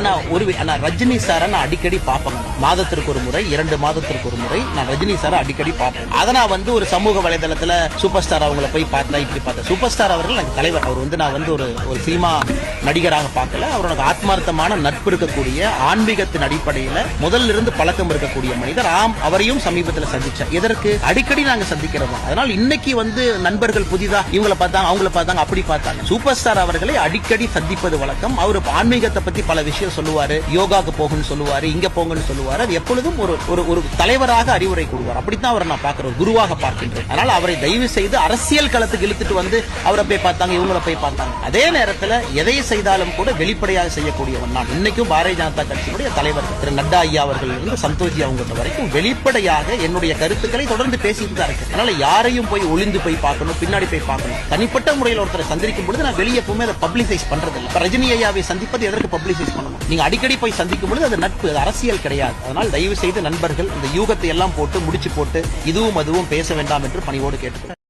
ஆனா ஒரு ஆனா ரஜினி சாரை நான் அடிக்கடி பார்ப்பேங்க மாதத்திற்கு ஒரு முறை இரண்டு மாதத்திற்கு ஒரு முறை நான் ரஜினி சாரை அடிக்கடி பார்ப்பேன். அதை நான் வந்து ஒரு சமூக வலைதளத்துல சூப்பர் ஸ்டார் அவங்கள போய் பார்த்தா இப்படி பார்த்தேன். சூப்பர் ஸ்டார் அவர்கள் எனக்கு தலைவர். அவர் வந்து நான் வந்து ஒரு ஒரு சினிமா நடிகராக பார்க்கல. அவர் எனக்கு ஆத்மார்த்தமான நட்பு இருக்கக்கூடிய ஆன்மீகத்தின் அடிப்படையில முதல்ல இருந்து பழக்கம் இருக்கக்கூடிய மனிதர். ஆம் அவரையும் சமீபத்தில் சந்திச்சேன் எதற்கு? அடிக்கடி நாங்க சந்திக்கிறோம்? அதனால் இன்னைக்கு வந்து நண்பர்கள் புதிதா இவங்கள பார்த்தாங்க அவங்கள பார்த்தாங்க அப்படி பார்த்தாங்க. சூப்பர் ஸ்டார் அவர்களை அடிக்கடி சந்திப்பது வழக்கம். அவர் ஆன்மீகத்தை பத்தி பல விஷயம் சொல்லுவாரு. யோகாக்கு போகுன்னு சொல்லுவாரு இங்க போங்கன்னு சொல்லுவாரு. அது எப்பொழுதும் ஒரு ஒரு ஒரு தலைவராக அறிவுரை கொடுவார் அப்படித்தான் அவரை நான் பார்க்கிறோம் குருவாக பார்க்கின்றேன் அதனால் அவரை தயவு செய்து அரசியல் களத்துக்கு இழுத்துட்டு வந்து அவரை போய் பார்த்தாங்க இவங்கள போய் பார்த்தாங்க. அதே நேரத்தில் எதை செய்தாலும் கூட வெளிப்படையாக செய்யக்கூடியவன் நான். இன்னைக்கும் பாரதிய ஜனதா கட்சியினுடைய தலைவர் திரு நட்டா ஐயா அவர்கள் இருந்து சந்தோஷி அவங்க வரைக்கும் வெளிப்படையாக என்னுடைய கருத்துக்களை தொடர்ந்து பேசிட்டு தான் இருக்கு அதனால யாரையும் போய் ஒளிந்து போய் பார்க்கணும் பின்னாடி போய் பார்க்கணும். தனிப்பட்ட முறையில் ஒருத்தரை சந்திக்கும் பொழுது நான் வெளியே எப்பவுமே அதை பப்ளிசைஸ் பண்றது இல்லை ரஜினி ஐயாவை சந்திப்பது எதற்கு பப்ளிசைஸ் பண்ணணும்? நீங்க அடிக்கடி போய் சந்திக்கும் பொழுது அது நட்பு அது அரசியல் கிடையாது. அதனால் தயவு செய்து நண்பர்கள் இந்த யூகத்தை எல்லாம் போட்டு முடிச்சு போட்டு இதுவும் அதுவும் பேச வேண்டாம் என்று பணிவோடு கேட்டுக்கிறேன்